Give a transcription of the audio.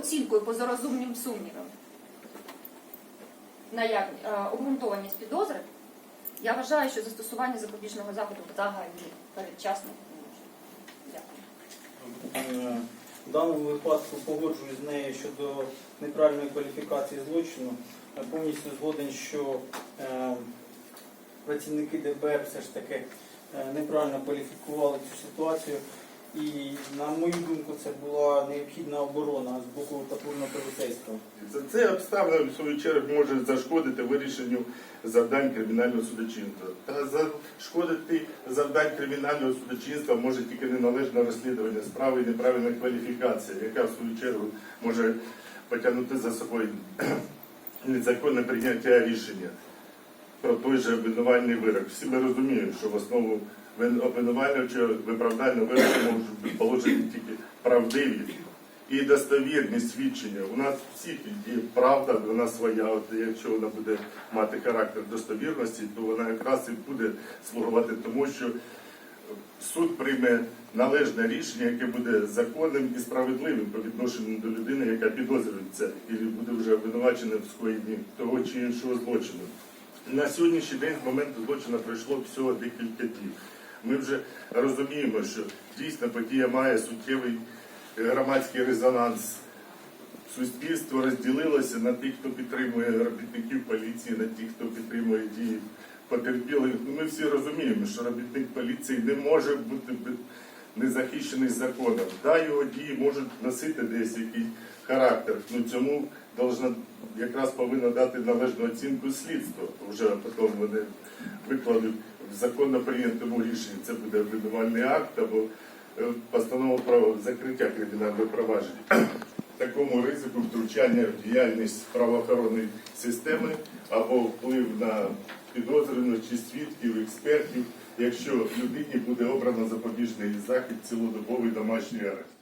оцінкою поза розумним сумнівом наявні е, обґрунтованість підозри, я вважаю, що застосування запобіжного заходу взагалі передчасно не може. Дякую. Е, В даному випадку погоджуюсь з нею щодо неправильної кваліфікації злочину. Повністю згоден, що е, працівники ДБР все ж таки е, неправильно кваліфікували цю ситуацію. І, на мою думку, це була необхідна оборона з боку патрульного поліцейського. За це обставина в свою чергу може зашкодити вирішенню завдань кримінального судочинства. Та зашкодити завдань кримінального судочинства може тільки неналежне розслідування справи і неправильна кваліфікація, яка в свою чергу може потягнути за собою незаконне прийняття рішення той же обвинувальний вирок. Всі ми розуміємо, що в основу вин- обвинувального виправдального вироку можуть положені тільки правдиві і достовірні свідчення. У нас всіх є правда, вона своя. От якщо вона буде мати характер достовірності, то вона якраз і буде слугувати тому, що суд прийме належне рішення, яке буде законним і справедливим по відношенню до людини, яка підозрюється, і буде вже обвинувачена в скоєнні того чи іншого злочину. На сьогоднішній день з моменту злочину пройшло всього декілька днів. Ми вже розуміємо, що дійсно подія має суттєвий е, громадський резонанс. Суспільство розділилося на тих, хто підтримує робітників поліції, на тих, хто підтримує дії потерпілих. Ми всі розуміємо, що робітник поліції не може бути незахищений законом. Да, його дії можуть носити десь якийсь характер. Ну цьому должна якраз повинна дати належну оцінку слідство. Вже потім вони викладуть в законно прийнятому рішенні. Це буде обвинувальний акт або е, постанова про закриття кримінального провадження. Такому ризику втручання в діяльність правоохоронної системи або вплив на підозрюваних чи свідків, експертів, якщо людині буде обрано запобіжний захід цілодобовий домашній арешт.